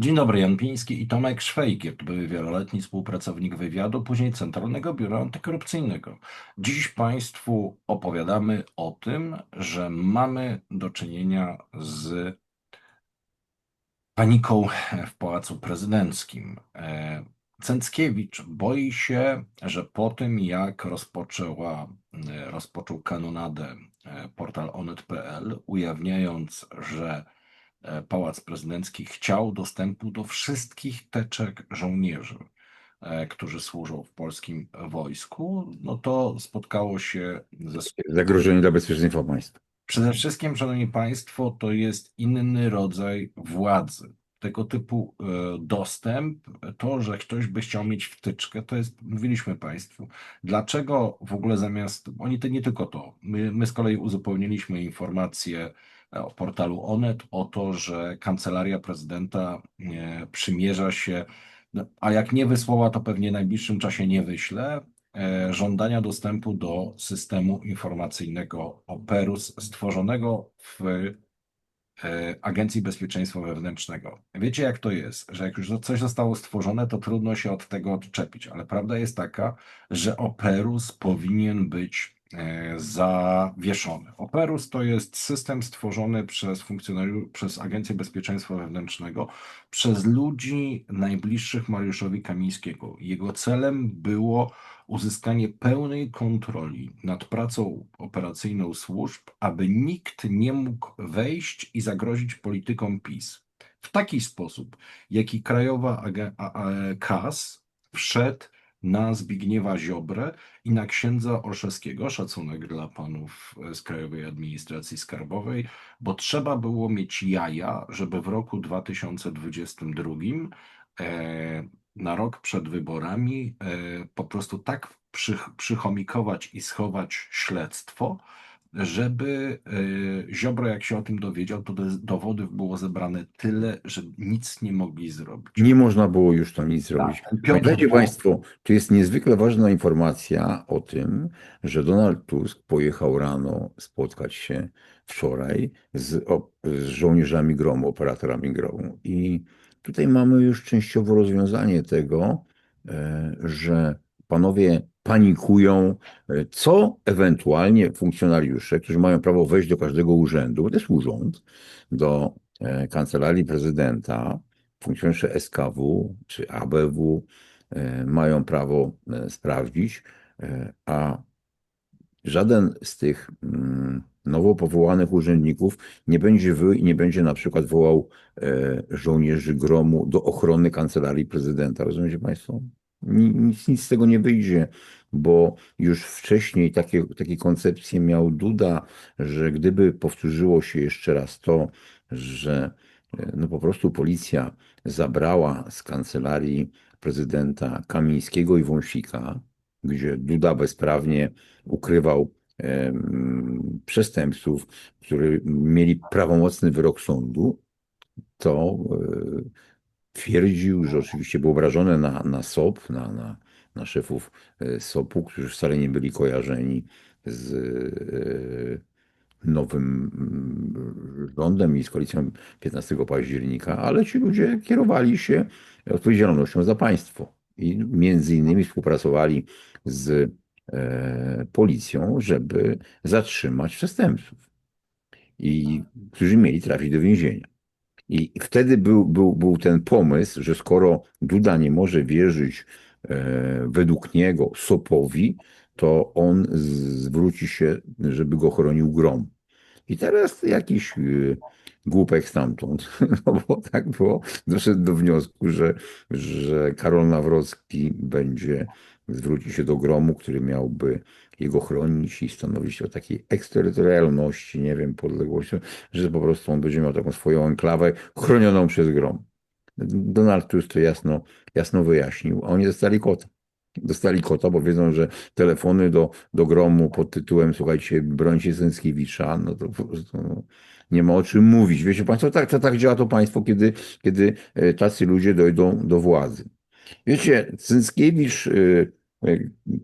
Dzień dobry, Jan Piński i Tomek Szwejgier, były wieloletni współpracownik wywiadu, później Centralnego Biura Antykorupcyjnego. Dziś Państwu opowiadamy o tym, że mamy do czynienia z paniką w Pałacu Prezydenckim. E, Cęckiewicz boi się, że po tym jak rozpoczęła, e, rozpoczął kanonadę e, portal onet.pl, ujawniając, że Pałac Prezydencki chciał dostępu do wszystkich teczek żołnierzy, e, którzy służą w polskim wojsku, no to spotkało się ze Zagrożenie dla bezpieczeństwa państwa. Przede wszystkim, Szanowni Państwo, to jest inny rodzaj władzy. Tego typu e, dostęp, to, że ktoś by chciał mieć wtyczkę, to jest, mówiliśmy Państwu, dlaczego w ogóle zamiast, oni to nie tylko to, my, my z kolei uzupełniliśmy informacje portalu Onet o to, że kancelaria prezydenta e, przymierza się, no, a jak nie wysłała, to pewnie w najbliższym czasie nie wyśle, e, żądania dostępu do systemu informacyjnego Operus stworzonego w e, Agencji Bezpieczeństwa Wewnętrznego. Wiecie, jak to jest, że jak już coś zostało stworzone, to trudno się od tego odczepić, ale prawda jest taka, że Operus powinien być zawieszony. Operus to jest system stworzony przez funkcjonariuszy, przez Agencję Bezpieczeństwa Wewnętrznego, przez ludzi najbliższych Mariuszowi Kamińskiego. Jego celem było uzyskanie pełnej kontroli nad pracą operacyjną służb, aby nikt nie mógł wejść i zagrozić politykom PiS. W taki sposób, jaki Krajowa KAS wszedł na Zbigniewa Ziobrę i na księdza Olszewskiego. Szacunek dla panów z Krajowej Administracji Skarbowej, bo trzeba było mieć jaja, żeby w roku 2022 e, na rok przed wyborami e, po prostu tak przychomikować i schować śledztwo, żeby y, Ziobro, jak się o tym dowiedział, to dowodów było zebrane tyle, że nic nie mogli zrobić. Nie można było już to nic Tak, zrobić. Pamiętajcie Państwo, tu jest niezwykle ważna informacja o tym, że Donald Tusk pojechał rano spotkać się wczoraj z, o, z żołnierzami gromu, operatorami gromu. I tutaj mamy już częściowo rozwiązanie tego, e, że panowie panikują, e, co ewentualnie funkcjonariusze, którzy mają prawo wejść do każdego urzędu, to jest urząd, do e, kancelarii prezydenta, funkcjonariusze SKW czy ABW e, mają prawo sprawdzić, a żaden z tych mm, nowo powołanych urzędników nie będzie wy i nie będzie na przykład wołał żołnierzy gromu do ochrony kancelarii prezydenta. Rozumiecie Państwo? Nic, nic z tego nie wyjdzie, bo już wcześniej takie, takie koncepcje miał Duda, że gdyby powtórzyło się jeszcze raz to, że e, no po prostu policja zabrała z kancelarii prezydenta Kamińskiego i Wąsika, gdzie Duda bezprawnie ukrywał e, przestępców, którzy mieli prawomocny wyrok sądu, to e, twierdził, że oczywiście był obrażony na, na SOP, na, na, na szefów e, SOP-u, którzy wcale nie byli kojarzeni z e, nowym mm, rządem i z koalicją 15 października, ale ci ludzie kierowali się odpowiedzialnością za państwo i między innymi współpracowali z e, policją, żeby zatrzymać przestępców, i którzy mieli trafić do więzienia. I wtedy był, był, był ten pomysł, że skoro Duda nie może wierzyć e, według niego Sopowi, to on zwróci się, żeby go chronił grom. I teraz jakiś e, głupek stamtąd, no bo tak było, doszedł do wniosku, że, że Karol Nawrocki będzie zwrócić się do gromu, który miałby jego chronić i stanowić o takiej eksterytorialności, nie wiem, podległości, że po prostu on będzie miał taką swoją enklawę chronioną przez grom. Donald Tusk to jasno, jasno wyjaśnił, a oni dostali kota. Dostali kota, bo wiedzą, że telefony do, do gromu pod tytułem, słuchajcie, brońcie Sęckiewicza, no to po prostu nie ma o czym mówić. Wiecie Państwo, tak, to tak działa to państwo, kiedy, kiedy e, tacy ludzie dojdą do władzy. Wiecie, Sęckiewicz e,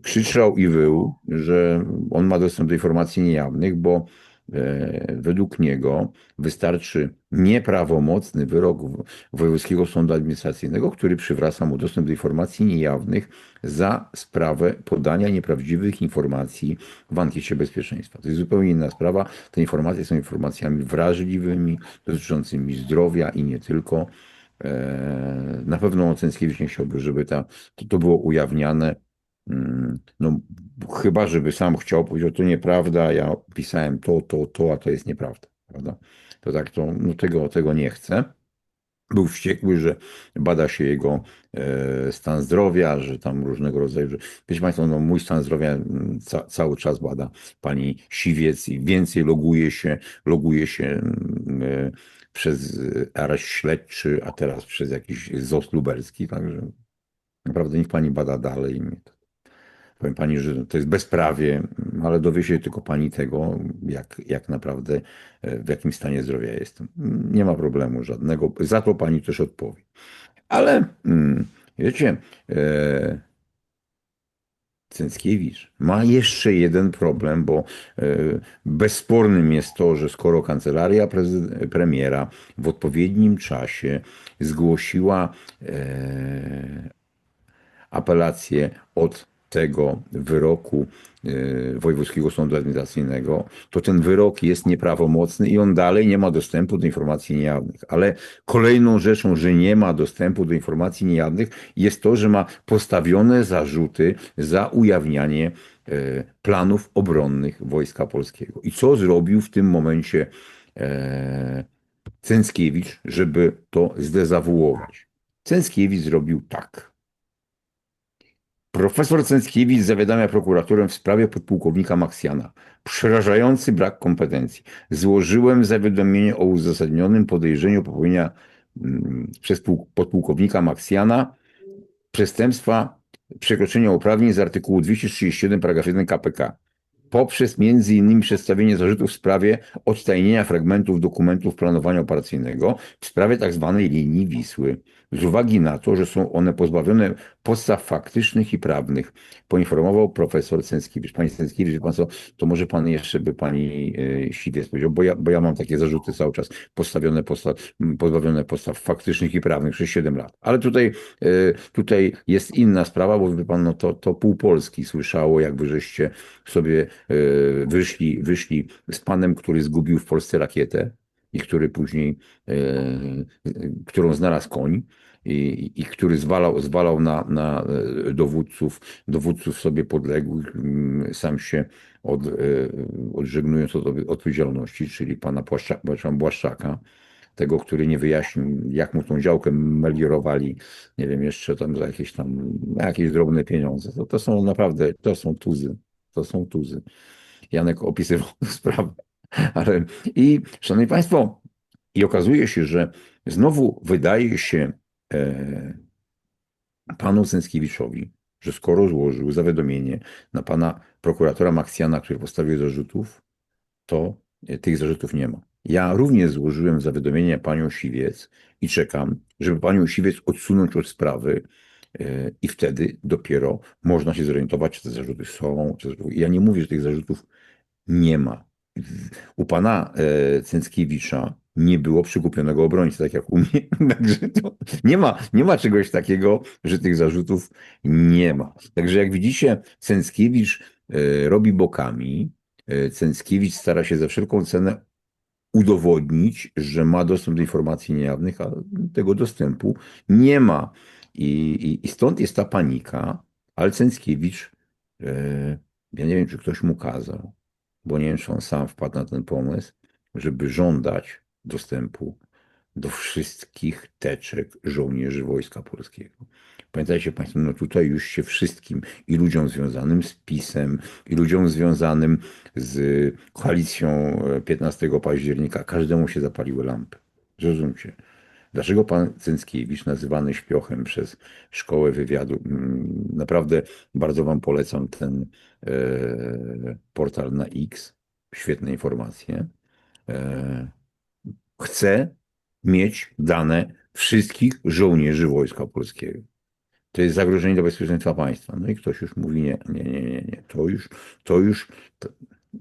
krzyczał i wył, że on ma dostęp do informacji niejawnych, bo e, według niego wystarczy nieprawomocny wyrok Wojewódzkiego Sądu Administracyjnego, który przywraca mu dostęp do informacji niejawnych za sprawę podania nieprawdziwych informacji w ankiecie bezpieczeństwa. To jest zupełnie inna sprawa. Te informacje są informacjami wrażliwymi, dotyczącymi zdrowia i nie tylko. E, na pewno Cęckiewicz nie chciałby, żeby ta, to, to było ujawniane. Mm, no, chyba, żeby sam chciał powiedzieć, to nieprawda, ja pisałem to, to, to, a to jest nieprawda. Prawda? To tak, to no, tego, tego nie chcę. Był wściekły, że bada się jego e, stan zdrowia, że tam różnego rodzaju. Że, wiecie Państwo, no, mój stan zdrowia mm, ca, cały czas bada pani Siwiec i więcej loguje się, loguje się mm, e, przez areszt śledczy, a teraz przez jakiś ZOS lubelski, także naprawdę niech pani bada dalej. Powiem pani, że to jest bezprawie, ale dowie się tylko pani tego, jak, jak naprawdę, e, w jakim stanie zdrowia jestem. Nie ma problemu żadnego, za to pani też odpowie. Ale mm, wiecie, e, Cęckiewicz ma jeszcze jeden problem, bo e, bezspornym jest to, że skoro kancelaria premiera w odpowiednim czasie zgłosiła e, apelację od tego wyroku y, Wojewódzkiego Sądu Administracyjnego, to ten wyrok jest nieprawomocny i on dalej nie ma dostępu do informacji niejawnych. Ale kolejną rzeczą, że nie ma dostępu do informacji niejawnych, jest to, że ma postawione zarzuty za ujawnianie y, planów obronnych Wojska Polskiego. I co zrobił w tym momencie e, Cęckiewicz, żeby to zdezawuować? Cęckiewicz zrobił tak. Profesor Cęckiewicz zawiadamia prokuraturę w sprawie podpułkownika Maksjana. Przerażający brak kompetencji. Złożyłem zawiadomienie o uzasadnionym podejrzeniu popełnienia mm, przez podpułkownika Maksjana przestępstwa przekroczenia uprawnień z artykułu 237 paragraf 1 KPK poprzez innymi przedstawienie zarzutów w sprawie odtajnienia fragmentów dokumentów planowania operacyjnego w sprawie tzw. Tak linii Wisły z uwagi na to, że są one pozbawione podstaw faktycznych i prawnych, poinformował profesor Cęckiewicz. Panie Cęckiewicz, pan co, to może pan jeszcze by pani e, Siwiec powiedział, bo ja, bo ja mam takie zarzuty cały czas postawione, postaw, pozbawione podstaw faktycznych i prawnych przez 7 lat. Ale tutaj, e, tutaj jest inna sprawa, bo wie pan, no to, to pół Polski słyszało, jakby żeście sobie e, wyszli, wyszli z panem, który zgubił w Polsce rakietę, i który później, e, którą znalazł koń i, i który zwalał, zwalał na, na e, dowódców, dowódców sobie podległych, mm, sam się od, e, odżegnując od odpowiedzialności, czyli pana Błaszczaka, Błaszczaka, tego, który nie wyjaśnił, jak mu tą działkę meliorowali, nie wiem, jeszcze tam za jakieś tam, jakieś drobne pieniądze. To, to są naprawdę, to są tuzy, to są tuzy. Janek opisywał sprawę. Ale i, szanowni Państwo, i okazuje się, że znowu wydaje się e, panu Cęckiewiczowi, że skoro złożył zawiadomienie na pana prokuratora Maksjana, który postawił zarzutów, to e, tych zarzutów nie ma. Ja również złożyłem zawiadomienie panią Siwiec i czekam, żeby panią Siwiec odsunąć od sprawy e, i wtedy dopiero można się zorientować, czy te zarzuty są. Czy... Ja nie mówię, że tych zarzutów nie ma u pana e, Cęckiewicza nie było przykupionego obrońcy, tak jak u mnie. Także nie, ma, nie ma czegoś takiego, że tych zarzutów nie ma. Także jak widzicie, Cęckiewicz e, robi bokami. E, Cęckiewicz stara się za wszelką cenę udowodnić, że ma dostęp do informacji niejawnych, a tego dostępu nie ma. I, i, i stąd jest ta panika, ale Cęckiewicz, ja nie wiem, czy ktoś mu kazał, bo nie wiem, czy on sam wpadł na ten pomysł, żeby żądać dostępu do wszystkich teczek żołnierzy Wojska Polskiego. Pamiętajcie Państwo, no tutaj już się wszystkim i ludziom związanym z PiSem, i ludziom związanym z koalicją 15 października, każdemu się zapaliły lampy. Zrozumcie. Dlaczego pan Cęckiewicz, nazywany śpiochem przez szkołę wywiadu, mm, naprawdę bardzo wam polecam ten e, portal na X, świetne informacje, e, chce mieć dane wszystkich żołnierzy Wojska Polskiego. To jest zagrożenie dla bezpieczeństwa państwa. No i ktoś już mówi, nie, nie, nie, nie, nie. To już, to już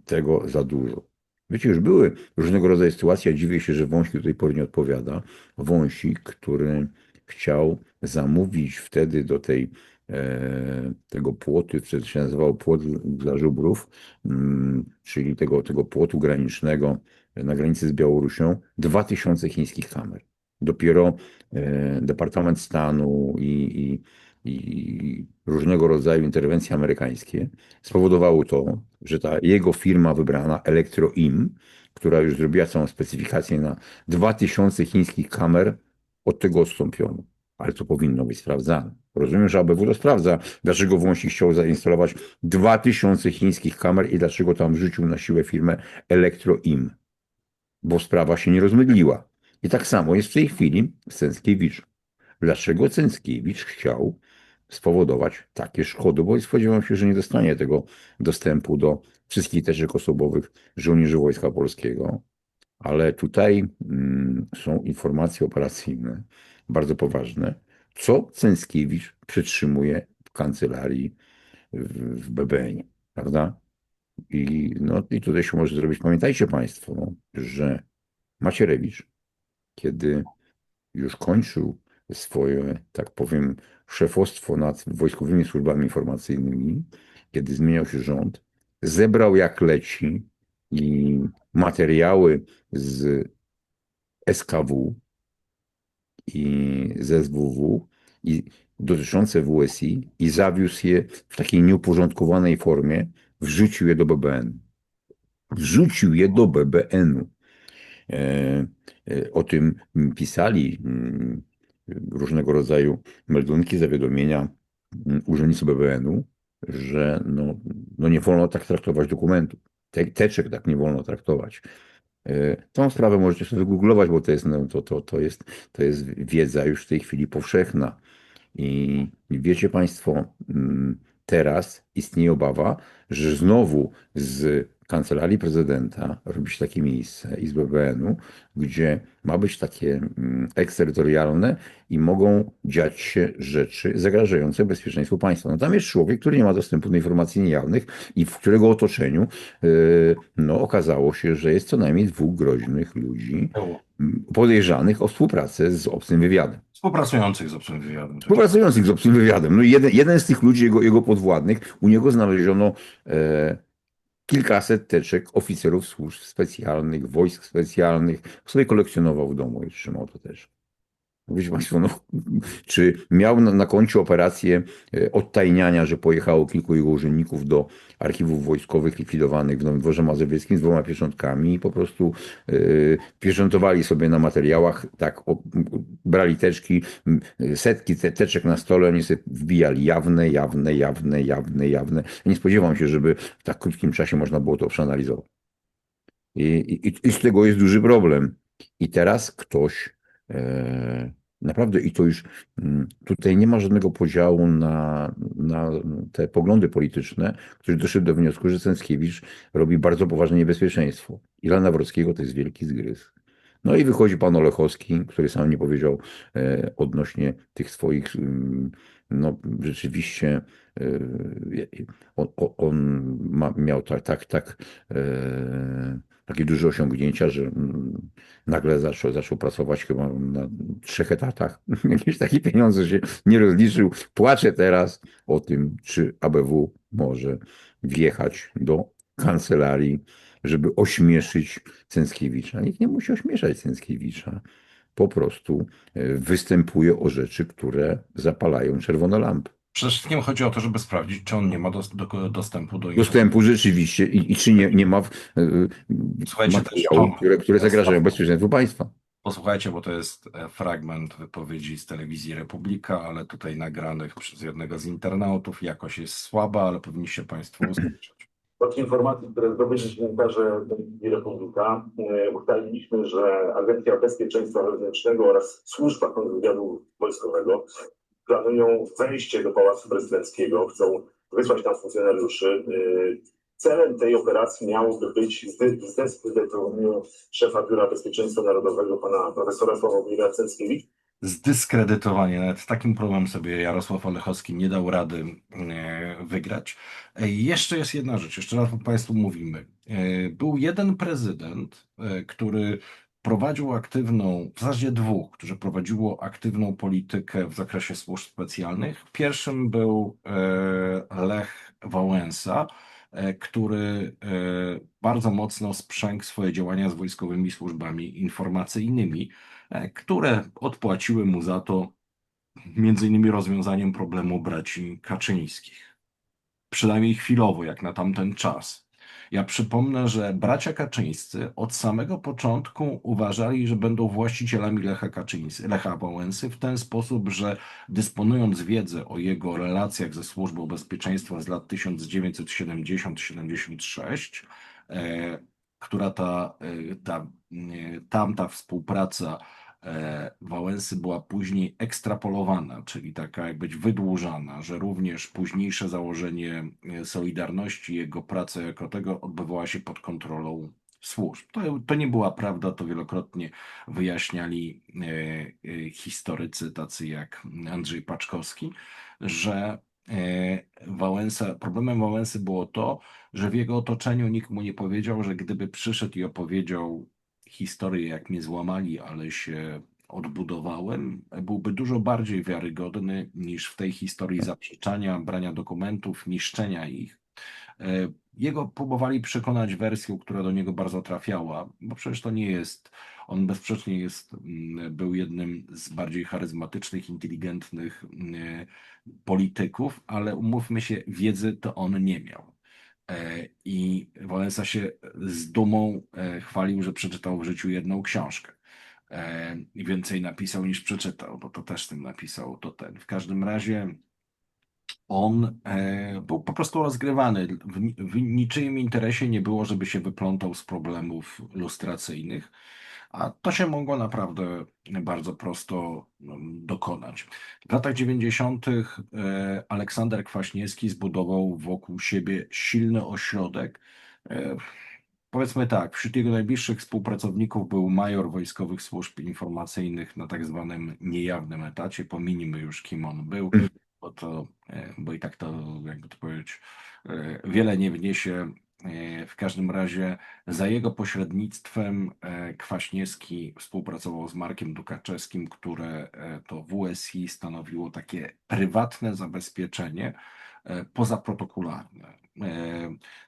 tego za dużo. Wiecie, już były różnego rodzaju sytuacje. Dziwię się, że Wąsik do tej pory nie odpowiada. Wąsik, który chciał zamówić wtedy do tej, e, tego płotu, co się nazywało płot dla żubrów, mm, czyli tego, tego płotu granicznego na granicy z Białorusią, 2000 chińskich kamer. Dopiero e, Departament Stanu i, i, i różnego rodzaju interwencje amerykańskie spowodowały to, że ta jego firma wybrana, ElectroIM, która już zrobiła całą specyfikację na 2000 chińskich kamer, od tego odstąpiono. Ale to powinno być sprawdzane. Rozumiem, że ABW to sprawdza, dlaczego Wąsik chciał zainstalować 2000 chińskich kamer i dlaczego tam wrzucił na siłę firmę ElectroIM. Bo sprawa się nie rozmydliła. I tak samo jest w tej chwili z Cęckiewicz. Dlaczego Cęckiewicz chciał spowodować takie szkody? Bo spodziewam się, że nie dostanie tego dostępu do wszystkich teczek osobowych żołnierzy Wojska Polskiego. Ale tutaj mm, są informacje operacyjne, bardzo poważne, co Cęckiewicz przytrzymuje w kancelarii w, w BBN, prawda? I, no, I tutaj się może zrobić. Pamiętajcie Państwo, no, że Macierewicz, kiedy już kończył swoje, tak powiem, szefostwo nad wojskowymi służbami informacyjnymi, kiedy zmieniał się rząd, zebrał jak leci i materiały z SKW i z SWW i dotyczące WSI i zawiózł je w takiej nieuporządkowanej formie, wrzucił je do BBN. Wrzucił je do BBN-u. E, e, o tym pisali mm, różnego rodzaju meldunki, zawiadomienia mm, urzędnicy BBN-u, że no, no nie wolno tak traktować dokumentu. Te, teczek tak nie wolno traktować. E, tą sprawę możecie sobie wygooglować, bo to jest, no, to, to, to, jest, to jest wiedza już w tej chwili powszechna. I wiecie Państwo, mm, teraz istnieje obawa, że znowu z kancelarii prezydenta robi się takie miejsce i z BBN-u, gdzie ma być takie mm, eksterytorialne i mogą dziać się rzeczy zagrażające bezpieczeństwu państwa. No tam jest człowiek, który nie ma dostępu do informacji niejawnych i w którego otoczeniu yy, no, okazało się, że jest co najmniej dwóch groźnych ludzi podejrzanych o współpracę z obcym wywiadem. Współpracujących z obcym wywiadem. Współpracujących z obcym wywiadem. No jeden, jeden z tych ludzi, jego, jego podwładnych, u niego znaleziono e, kilkaset teczek oficerów służb specjalnych, wojsk specjalnych. Sobie kolekcjonował w domu i trzymał to też. Wiecie Państwo, no, czy miał na, na koncie operację e, odtajniania, że pojechało kilku jego urzędników do archiwów wojskowych likwidowanych w Nowym Dworze Mazowieckim z dwoma pieczątkami i po prostu yy, pieczętowali sobie na materiałach, tak, o, brali teczki, setki te, teczek na stole, oni sobie wbijali jawne, jawne, jawne, jawne, jawne. Ja nie spodziewam się, żeby w tak krótkim czasie można było to przeanalizować. I, i, i z tego jest duży problem. I teraz ktoś naprawdę, i to już mm, tutaj nie ma żadnego podziału na, na te poglądy polityczne, którzy doszli do wniosku, że Cęckiewicz robi bardzo poważne niebezpieczeństwo. Dla Nawrockiego to jest wielki zgryz. No i wychodzi pan Olechowski, który sam nie powiedział e, odnośnie tych swoich, mm, no rzeczywiście e, on, on ma, miał tak, tak, tak takie duże osiągnięcia, że mm, nagle zaczął, zaczął pracować chyba na trzech etatach. Jakieś takie pieniądze się nie rozliczył. Płaczę teraz o tym, czy ABW może wjechać do kancelarii, żeby ośmieszyć Cęckiewicza. Nikt nie musi ośmieszać Cęckiewicza. Po prostu e, występuje o rzeczy, które zapalają czerwone lampy. Przede wszystkim chodzi o to, żeby sprawdzić, czy on nie ma dos do, dostępu do Dostępu rzeczywiście i, i czy nie, nie ma yy, Słuchajcie, materiałów, to- które, które zagrażają bezpieczeństwu państwa. Posłuchajcie, bo to jest e, fragment wypowiedzi z telewizji Republika, ale tutaj nagranych przez jednego z internautów. Jakość jest słaba, ale powinniście Państwo usłyszeć. Od informacji, które zdobyli dziennikarze telewizji Republika, e, ustaliliśmy, że Agencja Bezpieczeństwa Wewnętrznego oraz Służba Kontrwywiadu Wojskowego planują wejście do Pałacu Prezydenckiego, chcą wysłać tam funkcjonariuszy. E, Celem tej operacji miałoby być zdezaktywizowanie szefa Biura Bezpieczeństwa Narodowego, pana profesora Sławomira Cęckiewicz, zdyskredytowanie. Nawet takim problemem sobie Jarosław Olechowski nie dał rady e, wygrać. Jeszcze jest jedna rzecz, jeszcze raz Państwu mówimy. E, Był jeden prezydent, który prowadził aktywną, w zasadzie dwóch, którzy prowadziło aktywną politykę w zakresie służb specjalnych. Pierwszym był e, Lech Wałęsa, e, który e, bardzo mocno sprzęgł swoje działania z wojskowymi służbami informacyjnymi, które odpłaciły mu za to między innymi rozwiązaniem problemu braci Kaczyńskich. Przynajmniej chwilowo, jak na tamten czas. Ja przypomnę, że bracia Kaczyńscy od samego początku uważali, że będą właścicielami Lecha Kaczyńscy, Lecha Wałęsy w ten sposób, że dysponując wiedzą o jego relacjach ze Służbą Bezpieczeństwa z lat 1970-76, e, która ta, e, ta, e, tamta współpraca Wałęsy była później ekstrapolowana, czyli taka jak być wydłużana, że również późniejsze założenie e, Solidarności, jego praca jako tego odbywała się pod kontrolą służb. To, to nie była prawda, to wielokrotnie wyjaśniali e, e, historycy tacy jak Andrzej Paczkowski, że e, Wałęsa, problemem Wałęsy było to, że w jego otoczeniu nikt mu nie powiedział, że gdyby przyszedł i opowiedział historię, jak mnie złamali, ale się odbudowałem, byłby dużo bardziej wiarygodny niż w tej historii zaprzeczania, brania dokumentów, niszczenia ich. E, Jego próbowali przekonać wersją, która do niego bardzo trafiała, bo przecież to nie jest, on bezsprzecznie jest, mm, był jednym z bardziej charyzmatycznych, inteligentnych mm, polityków, ale umówmy się, wiedzy to on nie miał. E, I Wałęsa się z dumą e, chwalił, że przeczytał w życiu jedną książkę. E, I więcej napisał niż przeczytał, bo to też tym napisał, to ten. W każdym razie on był po prostu rozgrywany. W niczyim interesie nie było, żeby się wyplątał z problemów lustracyjnych, a to się mogło naprawdę bardzo prosto mm, dokonać. W latach 90. e, Aleksander Kwaśniewski zbudował wokół siebie silny ośrodek. E, Powiedzmy tak, wśród jego najbliższych współpracowników był major wojskowych służb informacyjnych na tak zwanym niejawnym etacie. Pominijmy już, kim on był, bo to, e, bo i tak to, jakby to powiedzieć, wiele nie wniesie. E, W każdym razie za jego pośrednictwem e, Kwaśniewski współpracował z Markiem Dukaczewskim, które e, to WSI stanowiło takie prywatne zabezpieczenie pozaprotokolarne.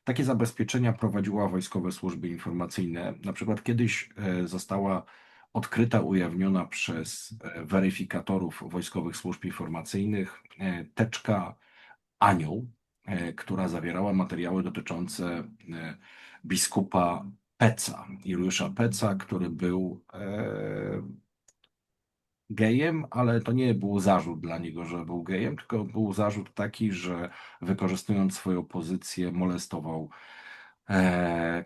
Takie zabezpieczenia prowadziła wojskowe służby informacyjne. Na przykład kiedyś została odkryta, ujawniona przez weryfikatorów wojskowych służb informacyjnych teczka Anioł, która zawierała materiały dotyczące e, biskupa Peca, Juliusza Peca, który był e, gejem, ale to nie był zarzut dla niego, że był gejem, tylko był zarzut taki, że wykorzystując swoją pozycję molestował e,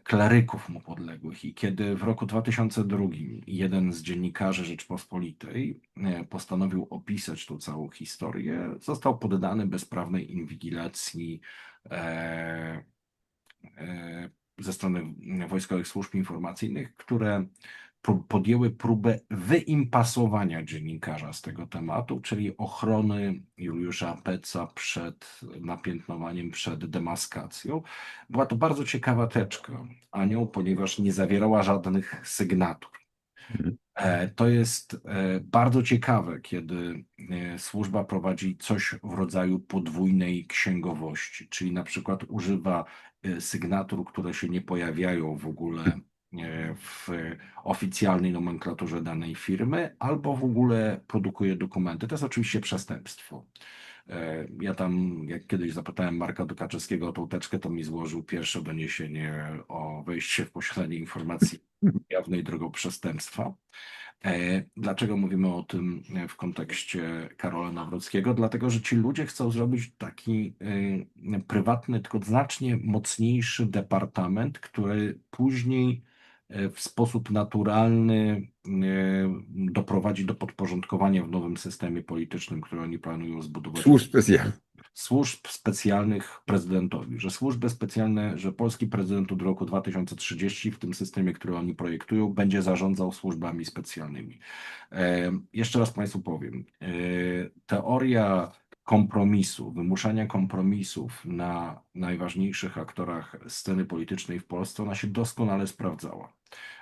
kleryków mu podległych. I kiedy w roku 2002 jeden z dziennikarzy Rzeczpospolitej e, postanowił opisać tą całą historię, został poddany bezprawnej inwigilacji e, e, ze strony wojskowych służb informacyjnych, które podjęły próbę wyimpasowania dziennikarza z tego tematu, czyli ochrony Juliusza Peca przed napiętnowaniem, przed demaskacją. Była to bardzo ciekawa teczka, Anioł, ponieważ nie zawierała żadnych sygnatur. Mhm. E, To jest e, bardzo ciekawe, kiedy e, służba prowadzi coś w rodzaju podwójnej księgowości, czyli na przykład używa sygnatur, które się nie pojawiają w ogóle w oficjalnej nomenklaturze danej firmy, albo w ogóle produkuje dokumenty. To jest oczywiście przestępstwo. E, Ja tam, jak kiedyś zapytałem Marka Dukaczewskiego o tą teczkę, to mi złożył pierwsze doniesienie o wejście w posiadanie informacji jawnej drogą przestępstwa. E, Dlaczego mówimy o tym e, w kontekście Karola Nawrockiego? Dlatego, że ci ludzie chcą zrobić taki e, prywatny, tylko znacznie mocniejszy departament, który później e, w sposób naturalny e, doprowadzi do podporządkowania w nowym systemie politycznym, który oni planują zbudować Służb specjalnych. służb specjalnych prezydentowi, że służby specjalne, że polski prezydent od roku 2030 w tym systemie, który oni projektują, będzie zarządzał służbami specjalnymi. E, jeszcze raz Państwu powiem, e, teoria kompromisu, wymuszania kompromisów na najważniejszych aktorach sceny politycznej w Polsce, ona się doskonale sprawdzała.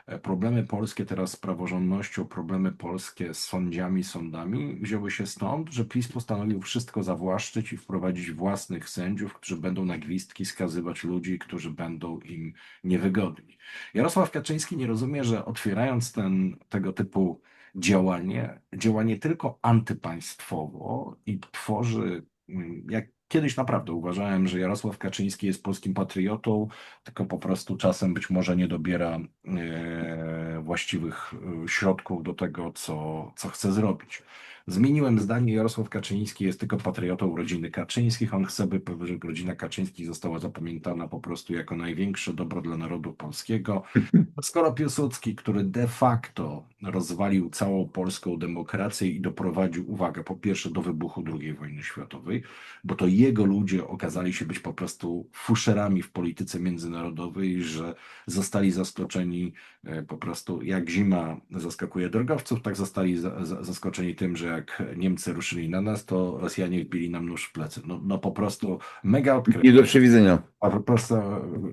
E, Problemy polskie teraz z praworządnością, problemy polskie z sądziami, sądami wzięły się stąd, że PiS postanowił wszystko zawłaszczyć i wprowadzić własnych sędziów, którzy będą na gwizdki skazywać ludzi, którzy będą im niewygodni. Jarosław Kaczyński nie rozumie, że otwierając ten, tego typu działanie, działa nie tylko antypaństwowo i tworzy, mm, jak kiedyś naprawdę uważałem, że Jarosław Kaczyński jest polskim patriotą, tylko po prostu czasem być może nie dobiera e, właściwych e, środków do tego, co, co chce zrobić. Zmieniłem zdanie, Jarosław Kaczyński jest tylko patriotą rodziny Kaczyńskich. On chce, by rodzina Kaczyńskich została zapamiętana po prostu jako największe dobro dla narodu polskiego. Skoro Piłsudski, który de facto rozwalił całą polską demokrację i doprowadził, uwaga, po pierwsze do wybuchu II wojny światowej, bo to jego ludzie okazali się być po prostu fuszerami w polityce międzynarodowej, że zostali zaskoczeni e, po prostu jak zima zaskakuje drogowców, tak zostali za, za, zaskoczeni tym, że jak Niemcy ruszyli na nas, to Rosjanie wbili nam nóż w plecy. No, no po prostu mega Nie odkrycie. do przewidzenia. A po prostu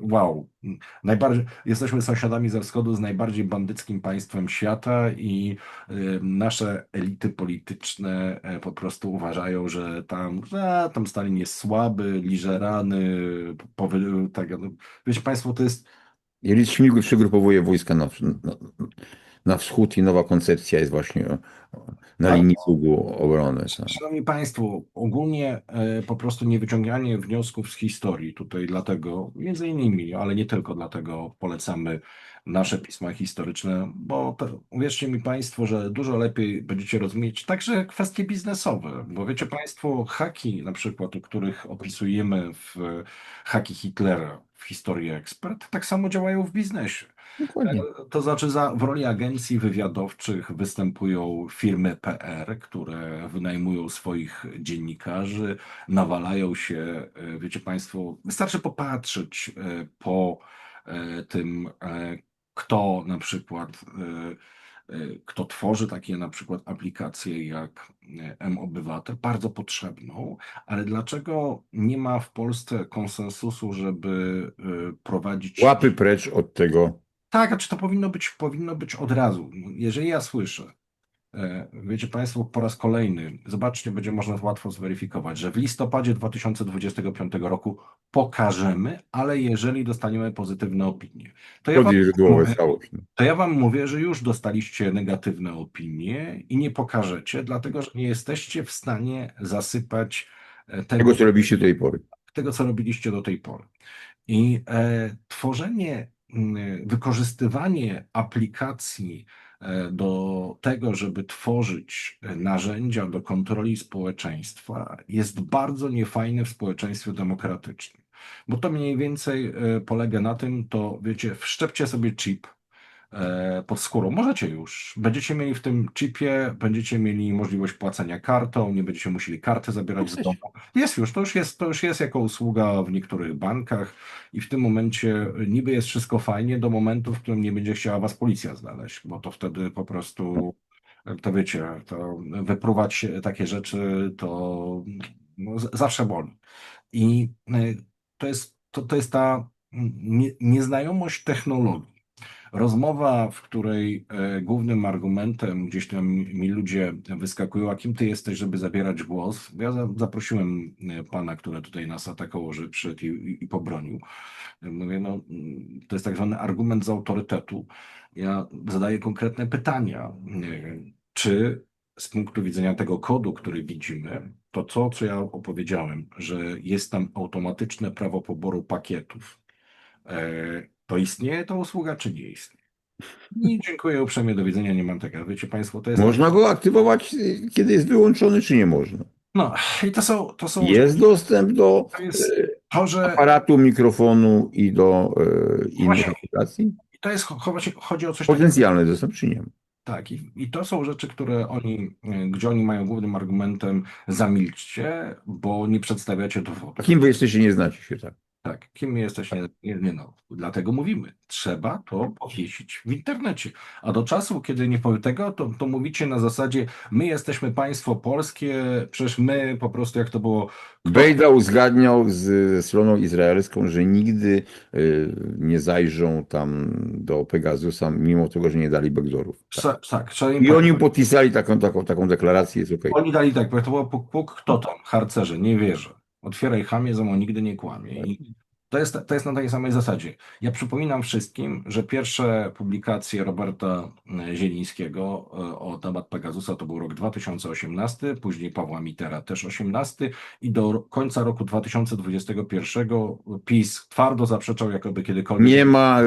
wow. Najbardziej, jesteśmy sąsiadami ze wschodu z najbardziej bandyckim państwem świata i y, nasze elity polityczne e, po prostu uważają, że tam, że tam Stalin jest słaby, liże rany, powy, tak, no, wiecie Państwo, to jest Jelit Śmigły przygrupowuje wojska na, na, na wschód i nowa koncepcja jest właśnie na linii sługu obrony. tak. Szanowni Państwo, ogólnie e, po prostu nie wyciąganie wniosków z historii tutaj dlatego, między innymi, ale nie tylko dlatego polecamy nasze pisma historyczne, bo to, uwierzcie mi Państwo, że dużo lepiej będziecie rozumieć także kwestie biznesowe, bo wiecie Państwo, haki na przykład, o których opisujemy w haki Hitlera w historii ekspert, tak samo działają w biznesie. Dokładnie. To znaczy, za, w roli agencji wywiadowczych występują firmy PR, które wynajmują swoich dziennikarzy, nawalają się, e, wiecie Państwo, wystarczy popatrzeć e, po e, tym, kto na przykład, kto tworzy takie na przykład aplikacje jak M-Obywatel, bardzo potrzebną, ale dlaczego nie ma w Polsce konsensusu, żeby prowadzić Łapy precz od tego. Tak, a czy to powinno być, powinno być od razu? Jeżeli ja słyszę, e, wiecie Państwo, po raz kolejny, zobaczcie, będzie można łatwo zweryfikować, że w listopadzie 2025 roku pokażemy, ale jeżeli dostaniemy pozytywne opinie, to ja, wam mówię, to ja Wam mówię, że już dostaliście negatywne opinie i nie pokażecie, dlatego że nie jesteście w stanie zasypać e, Tego, co robiliście do tej pory. tego, co robiliście do tej pory. I e, tworzenie, wykorzystywanie aplikacji e, do tego, żeby tworzyć e, narzędzia do kontroli społeczeństwa, jest bardzo niefajne w społeczeństwie demokratycznym. Bo to mniej więcej e, polega na tym, to wiecie, wszczepcie sobie chip pod skórą. Możecie już. Będziecie mieli w tym chipie, będziecie mieli możliwość płacenia kartą, nie będziecie musieli karty zabierać z domu. Jest już, to już jest, to już jest jako usługa w niektórych bankach i w tym momencie niby jest wszystko fajnie do momentu, w którym nie będzie chciała was policja znaleźć, bo to wtedy po prostu, to wiecie, to wypruwać takie rzeczy to no, zawsze boli. I y, to jest, to, to jest ta nie, nieznajomość technologii. Rozmowa, w której e, głównym argumentem gdzieś tam mi ludzie wyskakują, a kim ty jesteś, żeby zabierać głos. Ja za, zaprosiłem e, pana, który tutaj nas atakował, że przyszedł i, i, pobronił. Mówię, no, to jest tak zwany argument z autorytetu. Ja zadaję konkretne pytania. E, Czy z punktu widzenia tego kodu, który widzimy, to co, co ja opowiedziałem, że jest tam automatyczne prawo poboru pakietów, to istnieje ta usługa, czy nie istnieje? I dziękuję uprzejmie, do widzenia, nie mam tego. Wiecie Państwo, to jest... Można go aktywować, kiedy jest wyłączony, czy nie można? No i to są... To są Jest dostęp do to, jest to, że aparatu, mikrofonu i do e, innych aplikacji? to jest, chodzi, chodzi o coś takiego, Potencjalny dostęp, czy nie? Tak, i, i to są rzeczy, które oni, y, gdzie oni mają głównym argumentem zamilczcie, bo nie przedstawiacie dowodów. kim wy jesteście, nie znacie się, tak? Tak, kim my jesteśmy? Nie, nie no, dlatego mówimy, trzeba to powiesić w internecie. A do czasu, kiedy nie powie tego, to, to mówicie na zasadzie, my jesteśmy państwo polskie, przecież my po prostu jak to było. Bejda uzgadniał z stroną izraelską, że nigdy y, nie zajrzą tam do Pegasusa, mimo tego, że nie dali backdoorów. Tak. Tak, I oni podpisali taką, taką, taką deklarację, jest okej. Oni dali tak, bo to było puk, puk, kto tam? Harcerze, nie wierzę. Otwieraj chamie, zamo nigdy nie kłamie. I to jest, to jest na tej samej zasadzie. Ja przypominam wszystkim, że pierwsze publikacje Roberta e, Zielińskiego e, o temat Pegasusa to był rok 2018, później Pawła Mitera też 18 i do końca roku 2021 PiS twardo zaprzeczał, jakoby kiedykolwiek Nie ma.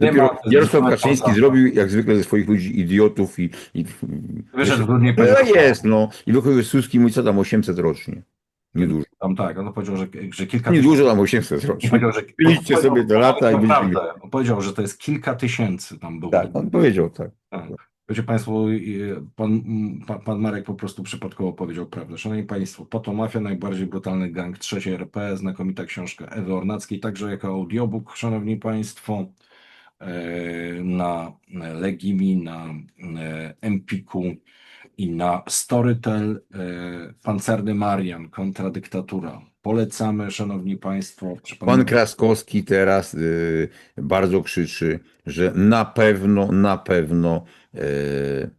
Dopiero ma- Jarosław nie Kaczyński zrobił jak zwykle ze swoich ludzi idiotów i. i wyszedł w grudniu no jest, no. I wychodzi Suski mówi, co tam 800 rocznie. Niedużo. tam tak, on powiedział, że, że kilka Niedużo tam 800 rocznie. Powiedział, że sobie te lata i. On powiedział, że to jest kilka tysięcy tam było. Tak, on powiedział tak. Tak. Wiecie Państwo, pan, pan Marek po prostu przypadkowo powiedział prawdę. Szanowni Państwo, po to mafia, najbardziej brutalny gang trzeciej RP, znakomita książka Ewy Ornackiej, także jako audiobook, Szanowni Państwo, e, na Legimi, na e, Empiku i na Storytel e, Pancerny Marian, kontradyktatura. Polecamy, Szanowni Państwo. Przypominam- Pan Kraskowski teraz y, bardzo krzyczy, że na pewno, na pewno y,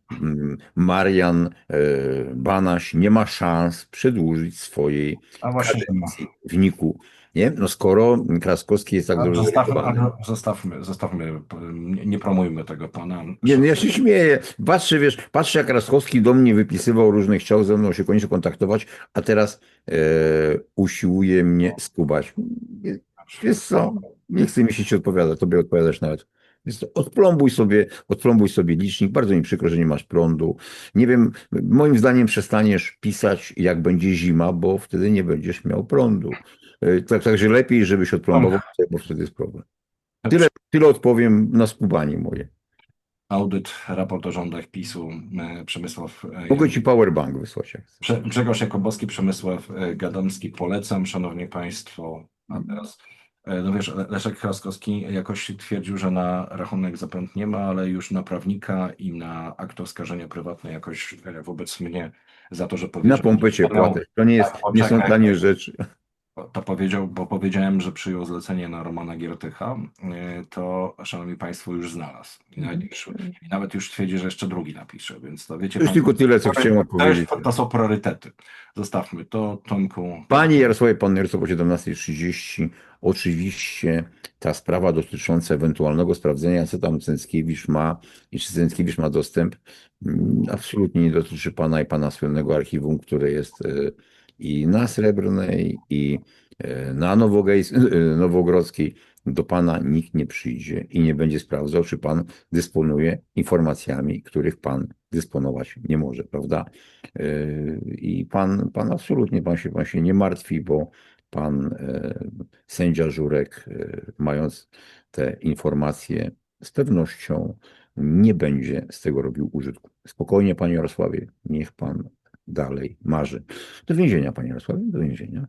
Marian y, Banaś nie ma szans przedłużyć swojej kadencji w Niku. Nie? No skoro Kraskowski jest tak dobrze Zostawmy, zostawmy, zostawmy, nie, promujmy tego pana. Nie, no ja się śmieję. Patrzę, wiesz, patrzę jak Raskowski do mnie wypisywał różnych, chciał ze mną się koniecznie kontaktować, a teraz e, usiłuje mnie skubać. Wiesz co, nie chce mi się ci odpowiadać, tobie odpowiadać nawet. Więc odplombuj sobie, odplombuj sobie licznik. Bardzo mi przykro, że nie masz prądu. Nie wiem, moim zdaniem przestaniesz pisać jak będzie zima, bo wtedy nie będziesz miał prądu. E, Tak, także lepiej, żebyś odplombował, bo wtedy jest problem. Tyle, tyle odpowiem na skubanie moje. Audyt, raport o rządach PiSu, e, Przemysław. e, Mogę ci powerbank wysłać. jak. Prze- Grzegorz Jakubowski, Przemysław Gadomski, polecam, szanowni państwo. A teraz, no wiesz, Le- Leszek Kraskowski jakoś twierdził, że na rachunek zapęd nie ma, ale już na prawnika i na akt oskarżenia prywatne jakoś wobec mnie za to, że Na powiedział, pompę cię płatę. To nie, jest, Tak, nie są tanie rzeczy. To powiedział, bo powiedziałem, że przyjął zlecenie na Romana Giertycha, y, to szanowni państwo już znalazł. I nawet już, i nawet już twierdzi, że jeszcze drugi napisze, więc to wiecie To już tylko tyle, co chciałem powiedzieć. to są priorytety. Zostawmy to, Tomku. Panie Jarosławie, pan Jarosław o 17.30. Oczywiście ta sprawa dotycząca ewentualnego sprawdzenia, co tam Cęckiewicz ma i czy Cęckiewicz ma dostęp, mm, absolutnie nie dotyczy pana i pana słynnego archiwum, które jest e, i na Srebrnej, i e, na e, Nowogrodzkiej. Do pana nikt nie przyjdzie i nie będzie sprawdzał, czy pan dysponuje informacjami, których pan dysponować nie może, prawda? Yy, I pan, pan absolutnie, pan się, pan się nie martwi, bo pan e, sędzia Żurek, e, mając te informacje, z pewnością nie będzie z tego robił użytku. Spokojnie, panie Jarosławie, niech pan dalej marzy. Do więzienia, panie Jarosławie, do więzienia.